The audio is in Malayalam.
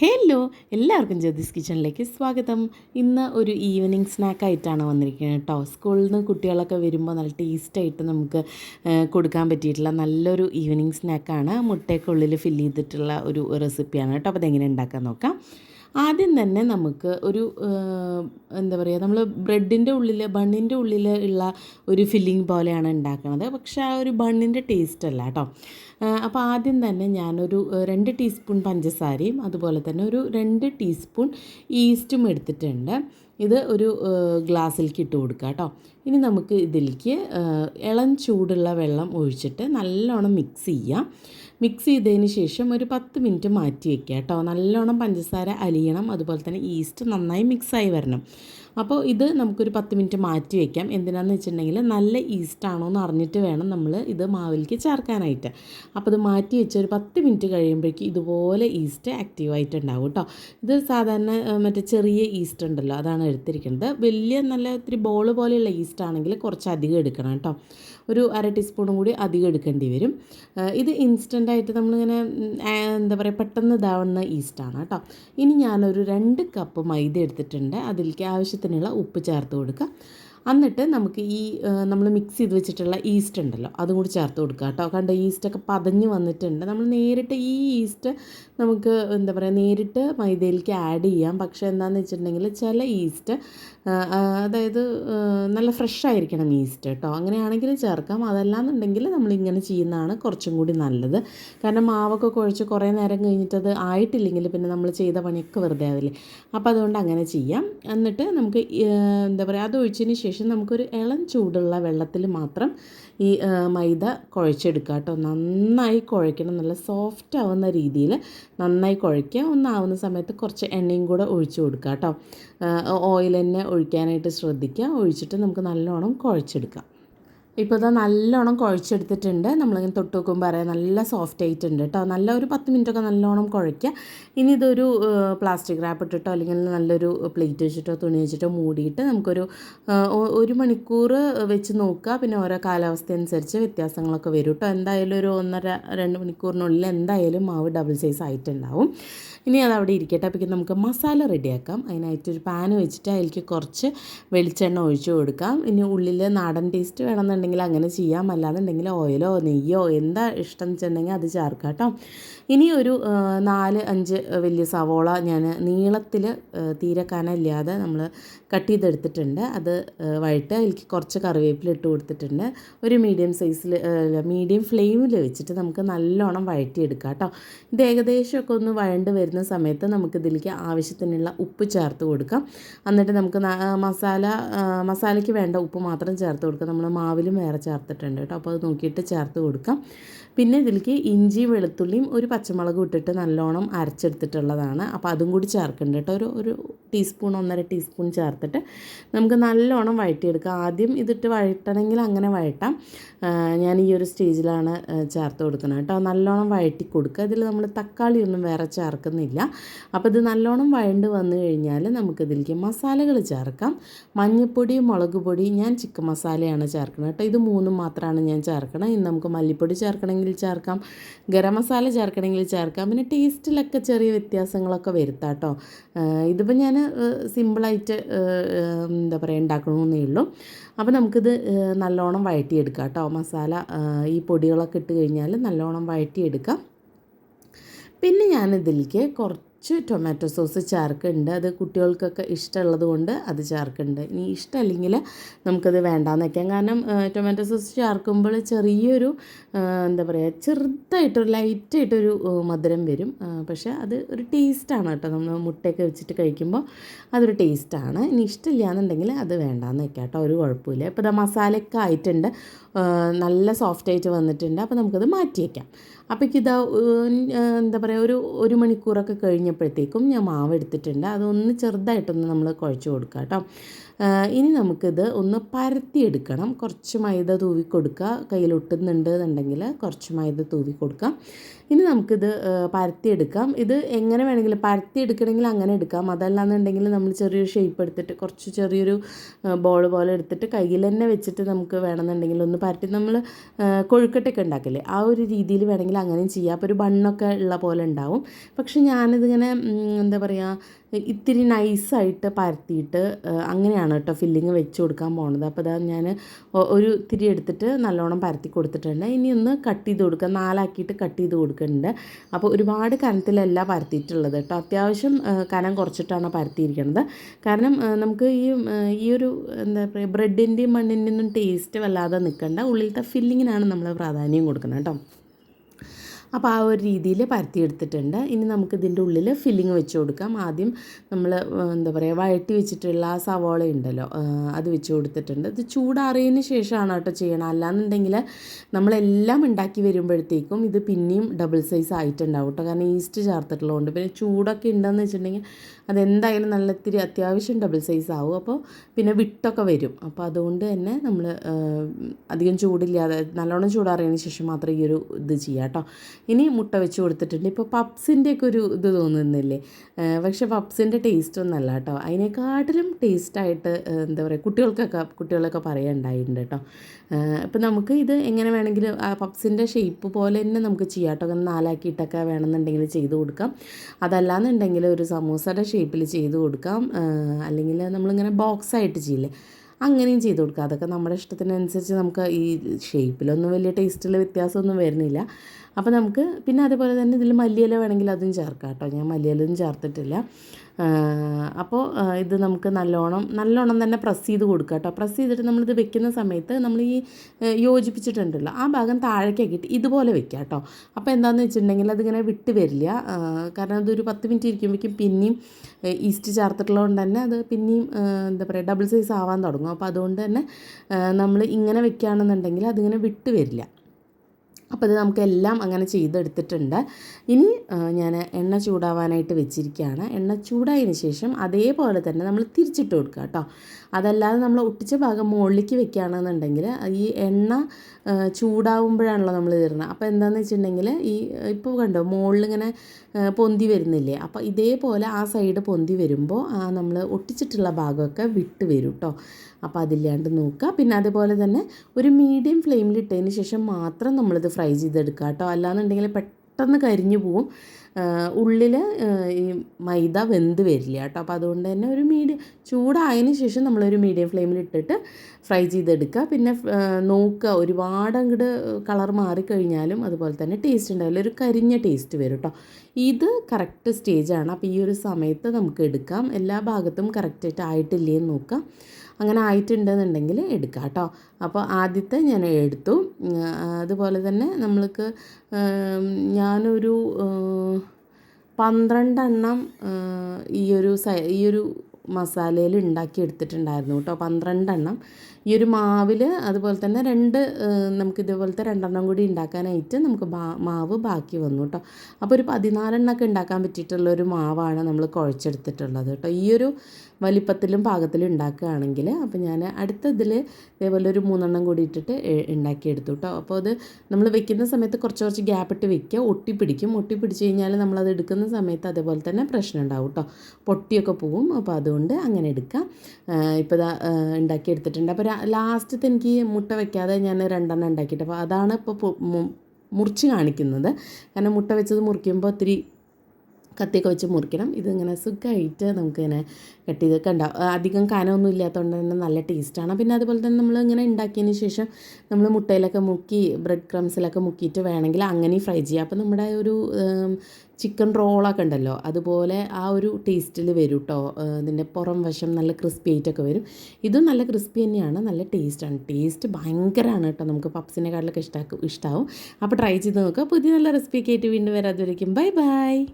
ഹലോ എല്ലാവർക്കും ജ്യോതിസ് കിച്ചണിലേക്ക് സ്വാഗതം. ഇന്ന് ഒരു ഈവനിങ് സ്നാക്കായിട്ടാണ് വന്നിരിക്കുന്നത് കേട്ടോ. സ്കൂളിൽ നിന്ന് കുട്ടികളൊക്കെ വരുമ്പോൾ നല്ല ടേസ്റ്റായിട്ട് നമുക്ക് കൊടുക്കാൻ പറ്റിയിട്ടുള്ള നല്ലൊരു ഈവനിങ് സ്നാക്കാണ് മുട്ടയൊക്കെ ഉള്ളിൽ ഫില്ല് ചെയ്തിട്ടുള്ള ഒരു റെസിപ്പിയാണ് കേട്ടോ. അപ്പോൾ അതെങ്ങനെ ഉണ്ടാക്കാൻ നോക്കാം. ആദ്യം തന്നെ നമുക്ക് ഒരു എന്താ പറയുക നമ്മൾ ബ്രെഡിന്റെ ഉള്ളിൽ ബണ്ണിന്റെ ഉള്ളിൽ ഉള്ള ഒരു ഫില്ലിംഗ് പോലെയാണ് ഉണ്ടാക്കുന്നത് പക്ഷേ ആ ഒരു ബണ്ണിന്റെ ടേസ്റ്റ് അല്ല കേട്ടോ അപ്പോൾ ആദ്യം തന്നെ ഞാനൊരു രണ്ട് ടീസ്പൂൺ പഞ്ചസാരയും അതുപോലെ തന്നെ ഒരു രണ്ട് ടീസ്പൂൺ ഈസ്റ്റും എടുത്തിട്ടുണ്ട്. ഇത് ഒരു ഗ്ലാസ്സിലേക്ക് ഇട്ട് കൊടുക്കുക കേട്ടോ ഇനി നമുക്ക് ഇതിലേക്ക് ഇളം ചൂടുള്ള വെള്ളം ഒഴിച്ചിട്ട് നല്ലോണം മിക്സ് ചെയ്യാം. മിക്സ് ചെയ്തതിന് ശേഷം ഒരു പത്ത് മിനിറ്റ് മാറ്റി വയ്ക്കുക കേട്ടോ. നല്ലോണം പഞ്ചസാര അലിയണം അതുപോലെ തന്നെ ഈസ്റ്റ് നന്നായി മിക്സായി വരണം. അപ്പോൾ ഇത് നമുക്കൊരു പത്ത് മിനിറ്റ് മാറ്റി വയ്ക്കാം എന്തിനാണെന്ന് വെച്ചിട്ടുണ്ടെങ്കിൽ നല്ല ഈസ്റ്റ് ആണോ എന്ന് അറിഞ്ഞിട്ട് വേണം നമ്മൾ ഇത് മാവിലേക്ക് ചേർക്കാനായിട്ട്. അപ്പോൾ ഇത് മാറ്റി വെച്ച് ഒരു പത്ത് മിനിറ്റ് കഴിയുമ്പോഴേക്കും ഇതുപോലെ ഈസ്റ്റ് ആക്റ്റീവായിട്ടുണ്ടാവും കേട്ടോ. ഇത് സാധാരണ മറ്റേ ചെറിയ ഈസ്റ്റ് ഉണ്ടല്ലോ അതാണ് എടുത്തിരിക്കുന്നത്. വലിയ നല്ല ഇത്തിരി ബോൾ പോലെയുള്ള ഈസ്റ്റ് ആണെങ്കിൽ കുറച്ച് അധികം എടുക്കണം കേട്ടോ. ഒരു അര ടീസ്പൂണും കൂടി അധികം എടുക്കേണ്ടി വരും. ഇത് ഇൻസ്റ്റന്റ് ആയിട്ട് നമ്മളിങ്ങനെ എന്താ പറയുക പെട്ടെന്ന് ഇതാവുന്ന ഈസ്റ്റാണ് കേട്ടോ. ഇനി ഞാനൊരു രണ്ട് കപ്പ് മൈദ എടുത്തിട്ടുണ്ട്. അതിലേക്ക് ആവശ്യത്തിനുള്ള ഉപ്പ് ചേർത്ത് കൊടുക്കുക. എന്നിട്ട് നമുക്ക് ഈ നമ്മൾ മിക്സ് ചെയ്ത് വെച്ചിട്ടുള്ള ഈസ്റ്റ് ഉണ്ടല്ലോ അതും കൂടി ചേർത്ത് കൊടുക്കുക കേട്ടോ. കണ്ട ഈസ്റ്റൊക്കെ പതഞ്ഞ് വന്നിട്ടുണ്ട്. നമ്മൾ നേരിട്ട് ഈ ഈസ്റ്റ് നമുക്ക് എന്താ പറയുക നേരിട്ട് മൈദയിലേക്ക് ആഡ് ചെയ്യാം. പക്ഷേ എന്താണെന്ന് വെച്ചിട്ടുണ്ടെങ്കിൽ ചില ഈസ്റ്റ് അതായത് നല്ല ഫ്രഷ് ആയിരിക്കണം ഈസ്റ്റ് കേട്ടോ. അങ്ങനെയാണെങ്കിൽ ചേർക്കാം. അതല്ലാന്നുണ്ടെങ്കിൽ നമ്മളിങ്ങനെ ചെയ്യുന്നതാണ് കുറച്ചും കൂടി നല്ലത്. കാരണം മാവൊക്കെ കുഴച്ച് കുറേ നേരം കഴിഞ്ഞിട്ട് അത് ആയിട്ടില്ലെങ്കിൽ പിന്നെ നമ്മൾ ചെയ്ത പണിയൊക്കെ വെറുതെ ആവില്ലേ. അപ്പോൾ അതുകൊണ്ട് അങ്ങനെ ചെയ്യാം. എന്നിട്ട് നമുക്ക് എന്താ പറയുക അത് ഒഴിച്ചതിന് ശേഷം നമുക്കൊരു ഇളം ചൂടുള്ള വെള്ളത്തിൽ മാത്രം ഈ മൈദ കുഴച്ചെടുക്കുക കേട്ടോ. നന്നായി കുഴയ്ക്കണം നല്ല സോഫ്റ്റ് ആവുന്ന രീതിയിൽ നന്നായി കുഴയ്ക്കുക ഒന്നാവുന്ന സമയത്ത് കുറച്ച് എണ്ണയും കൂടെ ഒഴിച്ചു കൊടുക്കുക കേട്ടോ. ഓയിൽ തന്നെ ഒഴിക്കാനായിട്ട് ശ്രദ്ധിക്കുക. ഒഴിച്ചിട്ട് നമുക്ക് നല്ലോണം കുഴച്ചെടുക്കാം. ഇപ്പോൾ ഇതാ നല്ലോണം കുഴച്ചെടുത്തിട്ടുണ്ട്. നമ്മളിങ്ങനെ തൊട്ട് നോക്കുമ്പോൾ പറയാം നല്ല സോഫ്റ്റ് ആയിട്ടുണ്ട് കേട്ടോ നല്ല ഒരു പത്ത് മിനിറ്റൊക്കെ നല്ലോണം കുഴയ്ക്കുക ഇനി ഇതൊരു പ്ലാസ്റ്റിക് റാപ്പ് ഇട്ടിട്ടോ അല്ലെങ്കിൽ നല്ലൊരു പ്ലേറ്റ് വെച്ചിട്ടോ തുണി വെച്ചിട്ടോ മൂടിയിട്ട് നമുക്കൊരു ഒരു മണിക്കൂർ വെച്ച് നോക്കുക പിന്നെ ഓരോ കാലാവസ്ഥ അനുസരിച്ച് വ്യത്യാസങ്ങളൊക്കെ വരും കേട്ടോ എന്തായാലും ഒരു ഒന്നര രണ്ട് മണിക്കൂറിനുള്ളിൽ എന്തായാലും മാവ് ഡബിൾ സൈസ് ആയിട്ടുണ്ടാവും. ഇനി അത് അവിടെ ഇരിക്കട്ടെ. അപ്പോഴേക്കും നമുക്ക് മസാല റെഡിയാക്കാം അതിനായിട്ട് ഒരു പാൻ വെച്ചിട്ട് അതിലേക്ക് കുറച്ച് വെളിച്ചെണ്ണ ഒഴിച്ചു കൊടുക്കാം. ഇനി ഉള്ളിൽ നാടൻ ടേസ്റ്റ് വേണമെന്നുണ്ടെങ്കിൽ അങ്ങനെ ചെയ്യാം. അല്ലാന്നുണ്ടെങ്കിൽ ഓയിലോ നെയ്യോ എന്താ ഇഷ്ടം വെച്ചിട്ടുണ്ടെങ്കിൽ അത് ചേർക്കാം കേട്ടോ ഇനി ഒരു നാല് അഞ്ച് വലിയ സവോള ഞാൻ നീളത്തിൽ തീരെ കനമില്ലാതെ നമ്മൾ കട്ട് ചെയ്തെടുത്തിട്ടുണ്ട്. അത് ആ, എനിക്ക് കുറച്ച് കറിവേപ്പില ഇട്ട് കൊടുത്തിട്ടുണ്ട്. ഒരു മീഡിയം സൈസിൽ മീഡിയം ഫ്ലെയിമിൽ വെച്ചിട്ട് നമുക്ക് നല്ലോണം വഴറ്റിയെടുക്കാം കേട്ടോ. ഇത് ഏകദേശമൊക്കെ ഒന്ന് വഴണ്ട് വരുന്ന സമയത്ത് നമുക്ക് ഇതിലേക്ക് ആവശ്യത്തിനുള്ള ഉപ്പ് ചേർത്ത് കൊടുക്കാം. എന്നിട്ട് നമുക്ക് മസാല മസാലയ്ക്ക് വേണ്ട ഉപ്പ് മാത്രം ചേർത്ത് കൊടുക്കാം. നമ്മൾ മാവിലും വേറെ ചേർത്തിട്ടുണ്ട് കേട്ടോ. അപ്പോൾ അത് നോക്കിയിട്ട് ചേർത്ത് കൊടുക്കാം. പിന്നെ ഇതിലേക്ക് ഇഞ്ചിയും വെളുത്തുള്ളിയും ഒരു പച്ചമുളകും ഇട്ടിട്ട് നല്ലോണം അരച്ചെടുത്തിട്ടുള്ളതാണ്. അപ്പോൾ അതും കൂടി ചേർക്കുന്നുണ്ട് കേട്ടോ. ഒരു ഒരു ടീസ്പൂൺ ഒന്നര ടീസ്പൂൺ ചേർത്തിട്ട് നമുക്ക് നല്ലോണം വഴറ്റിയെടുക്കാം. ആദ്യം ഇതിട്ട് വഴറ്റണമെങ്കിൽ അങ്ങനെ വഴട്ടാം ഞാൻ ഈ ഒരു സ്റ്റേജിലാണ് ചേർത്ത് കൊടുക്കുന്നത് കേട്ടോ. നല്ലോണം വഴറ്റി കൊടുക്കുക. ഇതിൽ നമ്മൾ തക്കാളി ഒന്നും വേറെ ചേർക്കുന്നില്ല. അപ്പോൾ ഇത് നല്ലോണം വഴണ്ട് വന്നു കഴിഞ്ഞാൽ നമുക്കിതിലേക്ക് മസാലകൾ ചേർക്കാം. മഞ്ഞൾപ്പൊടി മുളക് പൊടി ഞാൻ ചിക്കൻ മസാലയാണ് ചേർക്കുന്നത് കേട്ടോ. ഇത് മൂന്നും മാത്രമാണ് ഞാൻ ചേർക്കണം. ഇനി നമുക്ക് മല്ലിപ്പൊടി ചേർക്കണമെങ്കിൽ ചേർക്കാം. ഗരം മസാല ചേർക്കണമെങ്കിൽ ചേർക്കാം. പിന്നെ ടേസ്റ്റിലൊക്കെ ചെറിയ വ്യത്യാസങ്ങളൊക്കെ വരുത്താം കേട്ടോ ഇതിപ്പോൾ ഞാൻ സിമ്പിളായിട്ട് എന്താ പറയുക ഉണ്ടാക്കണമെന്നേ ഉള്ളൂ. അപ്പോൾ നമുക്കിത് നല്ലോണം വഴറ്റിയെടുക്കാം കേട്ടോ മസാല ഈ പൊടികളൊക്കെ ഇട്ട് കഴിഞ്ഞാൽ നല്ലോണം വഴറ്റിയെടുക്കാം. പിന്നെ ഞാനിതിലേക്ക് കുറച്ച് ടൊമാറ്റോ സോസ് ചേർക്കുന്നുണ്ട്. അത് കുട്ടികൾക്കൊക്കെ ഇഷ്ടമുള്ളത് കൊണ്ട് അത് ചേർക്കുന്നുണ്ട്. ഇനി ഇഷ്ടമല്ലെങ്കിൽ നമുക്കത് വേണ്ടാന്ന് വയ്ക്കാം കാരണം ടൊമാറ്റോ സോസ് ചേർക്കുമ്പോൾ ചെറിയൊരു എന്താ പറയുക ചെറുതായിട്ടൊരു ലൈറ്റായിട്ടൊരു മധുരം വരും. പക്ഷേ അത് ഒരു ടേസ്റ്റാണ് കേട്ടോ. നമ്മൾ മുട്ടയൊക്കെ വെച്ചിട്ട് കഴിക്കുമ്പോൾ അതൊരു ടേസ്റ്റാണ് ഇനി ഇഷ്ടമില്ല എന്നുണ്ടെങ്കിൽ അത് വേണ്ടാന്ന് വെക്കാം കേട്ടോ. ഒരു കുഴപ്പമില്ല. ഇപ്പോൾ ഇതാ മസാലയൊക്കെ ആയിട്ടുണ്ട്. നല്ല സോഫ്റ്റായിട്ട് വന്നിട്ടുണ്ട്. അപ്പോൾ നമുക്കത് മാറ്റി വയ്ക്കാം അപ്പോഴേക്ക് ഇതാ എന്താ പറയുക ഒരു ഒരു മണിക്കൂറൊക്കെ കഴിഞ്ഞപ്പോഴത്തേക്കും ഞാൻ മാവ് എടുത്തിട്ടുണ്ട് അതൊന്ന് ചെറുതായിട്ടൊന്ന് നമ്മൾ കുഴച്ച് കൊടുക്കുക കേട്ടോ ഇനി നമുക്കിത് ഒന്ന് പരത്തിയെടുക്കണം. കുറച്ച് മൈദ തൂവി കൊടുക്കുക. കയ്യിലൊട്ടുന്നുണ്ട് എന്നുണ്ടെങ്കിൽ കുറച്ച് മൈദ തൂവി കൊടുക്കാം. ഇനി നമുക്കിത് പരത്തിയെടുക്കാം. ഇത് എങ്ങനെ വേണമെങ്കിലും പരത്തിയെടുക്കണമെങ്കിൽ അങ്ങനെ എടുക്കാം. അതല്ലാന്നുണ്ടെങ്കിൽ നമ്മൾ ചെറിയൊരു ഷേപ്പ് എടുത്തിട്ട് കുറച്ച് ചെറിയൊരു ബോൾ പോലെ എടുത്തിട്ട് കയ്യിൽ തന്നെ വെച്ചിട്ട് നമുക്ക് വേണമെന്നുണ്ടെങ്കിൽ ഒന്ന് പരത്തി. നമ്മൾ കൊഴുക്കട്ടൊക്കെ ഉണ്ടാക്കില്ലേ? ആ ഒരു രീതിയിൽ വേണമെങ്കിൽ അങ്ങനെയും ചെയ്യാം. അപ്പോൾ ഒരു ബണ്ണൊക്കെ ഉള്ള പോലെ ഉണ്ടാവും. പക്ഷെ ഞാനിതിങ്ങനെ എന്താ പറയുക ഇത്തിരി നൈസായിട്ട് പരത്തിയിട്ട് അങ്ങനെയാണ് കേട്ടോ ഫില്ലിങ് വെച്ച് കൊടുക്കാൻ പോണത്. അപ്പോൾ അതാ ഞാൻ ഒരു തിരി എടുത്തിട്ട് നല്ലോണം പരത്തി കൊടുത്തിട്ടുണ്ട്. ഇനി ഒന്ന് കട്ട് ചെയ്ത് കൊടുക്കുക നാലാക്കിയിട്ട് കട്ട് ചെയ്ത് കൊടുക്കുന്നുണ്ട്. അപ്പോൾ ഒരുപാട് കനത്തിലല്ല പരത്തിയിട്ടുള്ളത് കേട്ടോ. അത്യാവശ്യം കനം കുറച്ചിട്ടാണ് പരത്തിയിരിക്കുന്നത് കാരണം നമുക്ക് ഈ ഈ ഒരു എന്താ പറയുക ബ്രെഡിന്റെയും മണ്ണിന്റെയും ടേസ്റ്റ് വല്ലാതെ നിൽക്കേണ്ട ഉള്ളിലത്തെ ഫില്ലിങ്ങിനാണ് നമ്മൾ പ്രാധാന്യം കൊടുക്കുന്നത് കേട്ടോ. അപ്പോൾ ആ ഒരു രീതിയിൽ പരത്തിയെടുത്തിട്ടുണ്ട് ഇനി നമുക്ക് ഇതിന്റെ ഉള്ളിൽ ഫില്ലിങ് വെച്ച് കൊടുക്കാം. ആദ്യം നമ്മൾ എന്താ പറയുക വഴറ്റി വെച്ചിട്ടുള്ള ആ സവോള ഉണ്ടല്ലോ അത് വെച്ച് കൊടുത്തിട്ടുണ്ട്. ഇത് ചൂടാറിയതിന് ശേഷമാണ് കേട്ടോ ചെയ്യണം അല്ലാന്നുണ്ടെങ്കിൽ നമ്മളെല്ലാം ഉണ്ടാക്കി വരുമ്പോഴത്തേക്കും ഇത് പിന്നെയും ഡബിൾ സൈസ് ആയിട്ടുണ്ടാവും കേട്ടോ. കാരണം ഈസ്റ്റ് ചേർത്തിട്ടുള്ളതുകൊണ്ട്. പിന്നെ ചൂടൊക്കെ ഉണ്ടെന്ന് വെച്ചിട്ടുണ്ടെങ്കിൽ അതെന്തായാലും നല്ല ഇത്തിരി അത്യാവശ്യം ഡബിൾ സൈസ് ആവും. അപ്പോൾ പിന്നെ വിട്ടൊക്കെ വരും. അപ്പോൾ അതുകൊണ്ട് തന്നെ നമ്മൾ അധികം ചൂടില്ലാതെ നല്ലോണം ചൂടാറിയതിന് ശേഷം മാത്രം ഈ ഒരു ഇത് ചെയ്യാം കേട്ടോ. ഇനി മുട്ട വെച്ച് കൊടുത്തിട്ടുണ്ട്. ഇപ്പോൾ പപ്സിന്റെയൊക്കെ ഒരു ഇത് തോന്നുന്നില്ലേ? പക്ഷെ പപ്സിന്റെ ടേസ്റ്റ് ഒന്നല്ല കേട്ടോ. അതിനെക്കാട്ടിലും ടേസ്റ്റായിട്ട് എന്താ പറയുക കുട്ടികൾക്കൊക്കെ കുട്ടികളൊക്കെ പറയുണ്ടായിട്ടുണ്ട് കേട്ടോ. ഇപ്പം നമുക്ക് ഇത് എങ്ങനെ വേണമെങ്കിലും പപ്സിന്റെ ഷേപ്പ് പോലെ തന്നെ നമുക്ക് ചെയ്യാം കേട്ടോ. നാലാക്കിയിട്ടൊക്കെ വേണമെന്നുണ്ടെങ്കിൽ ചെയ്ത് കൊടുക്കാം. അതല്ലാന്നുണ്ടെങ്കിൽ ഒരു സമൂസയുടെ ഷേപ്പിൽ ചെയ്ത് കൊടുക്കാം. അല്ലെങ്കിൽ നമ്മളിങ്ങനെ ബോക്സ് ആയിട്ട് ചെയ്യില്ലേ? അങ്ങനെയും ചെയ്ത് കൊടുക്കുക അതൊക്കെ നമ്മുടെ ഇഷ്ടത്തിനനുസരിച്ച് നമുക്ക് ഈ ഷേപ്പിലൊന്നും വലിയ ടേസ്റ്റിൽ വ്യത്യാസമൊന്നും വരുന്നില്ല. അപ്പോൾ നമുക്ക് പിന്നെ അതുപോലെ തന്നെ ഇതിൽ മല്ലിയില വേണമെങ്കിൽ അതും ചേർക്കാം കേട്ടോ. ഞാൻ മല്ലിയിലൊന്നും ചേർത്തിട്ടില്ല. അപ്പോൾ ഇത് നമുക്ക് നല്ലോണം നല്ലോണം തന്നെ പ്രസ് ചെയ്ത് കൊടുക്കുക കേട്ടോ. പ്രസ് ചെയ്തിട്ട് നമ്മളിത് വെക്കുന്ന സമയത്ത് നമ്മൾ ഈ യോജിപ്പിച്ചിട്ടുണ്ടല്ലോ ആ ഭാഗം താഴേക്കാക്കിയിട്ട് ഇതുപോലെ വെക്കുക കേട്ടോ. അപ്പോൾ എന്താണെന്ന് വെച്ചിട്ടുണ്ടെങ്കിൽ അതിങ്ങനെ വിട്ട് വരില്ല. കാരണം അതൊരു പത്ത് മിനിറ്റ് ഇരിക്കുമ്പോഴേക്കും പിന്നെയും ഈസ്റ്റ് ചേർത്തിട്ടുള്ളതുകൊണ്ട് തന്നെ അത് പിന്നെയും എന്താ പറയുക ഡബിൾ സൈസ് ആവാൻ തുടങ്ങും. അപ്പോൾ അതുകൊണ്ട് തന്നെ നമ്മൾ ഇങ്ങനെ വെക്കുകയാണെന്നുണ്ടെങ്കിൽ അതിങ്ങനെ വിട്ട് വരില്ല. അപ്പോൾ ഇത് നമുക്കെല്ലാം അങ്ങനെ ചെയ്തെടുത്തിട്ടുണ്ട്. ഇനി ഞാൻ എണ്ണ ചൂടാവാനായിട്ട് വെച്ചിരിക്കുകയാണ്. എണ്ണ ചൂടായതിനു ശേഷം അതേപോലെ തന്നെ നമ്മൾ തിരിച്ചിട്ട് കൊടുക്കുക കേട്ടോ. അതല്ലാതെ നമ്മൾ ഒട്ടിച്ച ഭാഗം മുകളിലേക്ക് വെക്കുകയാണെന്നുണ്ടെങ്കിൽ ഈ എണ്ണ ചൂടാവുമ്പോഴാണല്ലോ നമ്മൾ തരുന്നത് അപ്പോൾ എന്താണെന്ന് വെച്ചിട്ടുണ്ടെങ്കിൽ ഈ ഇപ്പോൾ കണ്ടോ മുകളിലിങ്ങനെ പൊന്തി വരുന്നില്ലേ? അപ്പോൾ ഇതേപോലെ ആ സൈഡ് പൊന്തി വരുമ്പോൾ നമ്മൾ ഒട്ടിച്ചിട്ടുള്ള ഭാഗമൊക്കെ വിട്ട് വരും കേട്ടോ. അപ്പോൾ അതില്ലാണ്ട് നോക്കുക. പിന്നെ അതുപോലെ തന്നെ ഒരു മീഡിയം ഫ്ലെയിമിൽ ഇട്ടതിന് ശേഷം മാത്രം നമ്മളിത് ഫ്രൈ ചെയ്തെടുക്കുക കേട്ടോ. അല്ലാന്നുണ്ടെങ്കിൽ പെട്ടെന്ന് കരിഞ്ഞു പോവും. ഉള്ളിൽ ഈ മൈദ വെന്ത് വരില്ല കേട്ടോ. അപ്പോൾ അതുകൊണ്ട് തന്നെ ഒരു മീഡിയം ചൂടായതിന് ശേഷം നമ്മളൊരു മീഡിയം ഫ്ലെയിമിൽ ഇട്ടിട്ട് ഫ്രൈ ചെയ്തെടുക്കുക. പിന്നെ നോക്കുക. ഒരുപാട് അങ്ങോട്ട് കളർ മാറിക്കഴിഞ്ഞാലും അതുപോലെ തന്നെ ടേസ്റ്റ് ഉണ്ടാവില്ല. ഒരു കരിഞ്ഞ ടേസ്റ്റ് വരും കേട്ടോ. ഇത് കറക്റ്റ് സ്റ്റേജാണ് അപ്പോൾ ഈ ഒരു സമയത്ത് നമുക്ക് എടുക്കാം. എല്ലാ ഭാഗത്തും കറക്റ്റായിട്ട് ആയിട്ടില്ലേ എന്ന് നോക്കാം. അങ്ങനെ ആയിട്ടുണ്ടെന്നുണ്ടെങ്കിൽ എടുക്കാം കേട്ടോ. അപ്പോൾ ആദ്യത്തെ ഞാൻ എടുത്തു. അതുപോലെ തന്നെ നമ്മൾക്ക് ഞാനൊരു പന്ത്രണ്ടെണ്ണം ഈ ഒരു ഈ ഒരു മസാലയിൽ ഉണ്ടാക്കി എടുത്തിട്ടുണ്ടായിരുന്നു കേട്ടോ. പന്ത്രണ്ടെണ്ണം. ഈ ഒരു മാവിൽ അതുപോലെ തന്നെ രണ്ട് നമുക്ക് ഇതുപോലത്തെ രണ്ടെണ്ണം കൂടി ഉണ്ടാക്കാനായിട്ട് നമുക്ക് മാവ് ബാക്കി വന്നു കേട്ടോ. അപ്പോൾ ഒരു പതിനാലെണ്ണമൊക്കെ ഉണ്ടാക്കാൻ പറ്റിയിട്ടുള്ള ഒരു മാവാണ് നമ്മൾ കുഴച്ചെടുത്തിട്ടുള്ളത് കേട്ടോ. ഈ ഒരു വലിപ്പത്തിലും പാകത്തിലും ഉണ്ടാക്കുകയാണെങ്കിൽ അപ്പോൾ ഞാൻ അടുത്തതിൽ ഇതേപോലെ ഒരു മൂന്നെണ്ണം കൂടി ഇട്ടിട്ട് ഉണ്ടാക്കിയെടുത്തു കേട്ടോ അപ്പോൾ അത് നമ്മൾ വെക്കുന്ന സമയത്ത് കുറച്ച് കുറച്ച് ഗ്യാപ്പ് ഇട്ട് വെക്കുക. ഒട്ടിപ്പിടിക്കും ഒട്ടിപ്പിടിച്ച് കഴിഞ്ഞാൽ നമ്മളത് എടുക്കുന്ന സമയത്ത് അതേപോലെ തന്നെ പ്രശ്നം ഉണ്ടാവും കേട്ടോ പൊട്ടിയൊക്കെ പോവും. അപ്പോൾ അതുകൊണ്ട് അങ്ങനെ എടുക്കാം. ഇപ്പോൾ ഇതാ ഉണ്ടാക്കിയെടുത്തിട്ടുണ്ട് അപ്പോൾ ലാസ്റ്റത്തെ എനിക്ക് മുട്ട വയ്ക്കാതെ ഞാൻ രണ്ടെണ്ണം ഉണ്ടാക്കിയിട്ട് അപ്പോൾ അതാണ് ഇപ്പോൾ മുറിച്ച് കാണിക്കുന്നത്. കാരണം മുട്ട വെച്ചത് മുറിക്കുമ്പോൾ ഒത്തിരി കത്തിയൊക്കെ വെച്ച് മുറിക്കണം. ഇതിങ്ങനെ സുഖമായിട്ട് നമുക്കിങ്ങനെ കട്ട് ചെയ്ത് കണ്ട അധികം കനമൊന്നും ഇല്ലാത്തതുകൊണ്ട് തന്നെ നല്ല ടേസ്റ്റാണ്. പിന്നെ അതുപോലെ തന്നെ നമ്മൾ ഇങ്ങനെ ഉണ്ടാക്കിയതിന് ശേഷം നമ്മൾ മുട്ടയിലൊക്കെ മുക്കി ബ്രെഡ് ക്രംസിലൊക്കെ മുക്കിയിട്ട് വേണമെങ്കിൽ അങ്ങനെ ഫ്രൈ ചെയ്യാം. അപ്പോൾ നമ്മുടെ ഒരു ചിക്കൻ റോളൊക്കെ ഉണ്ടല്ലോ അതുപോലെ ആ ഒരു ടേസ്റ്റിൽ വരും കേട്ടോ ഇതിന്റെ പുറം വശം നല്ല ക്രിസ്പി ആയിട്ടൊക്കെ വരും. ഇതും നല്ല ക്രിസ്പി തന്നെയാണ് നല്ല ടേസ്റ്റാണ്. ടേസ്റ്റ് ഭയങ്കരമാണ് കേട്ടോ. നമുക്ക് പപ്സിനെക്കാട്ടിലൊക്കെ ഇഷ്ടമാക്കും ഇഷ്ടമാവും അപ്പോൾ ട്രൈ ചെയ്ത് നോക്കുക പുതിയ നല്ല റെസിപ്പിയൊക്കെ ആയിട്ട് വീണ്ടും വരാതിരിക്കും ബൈ ബൈ.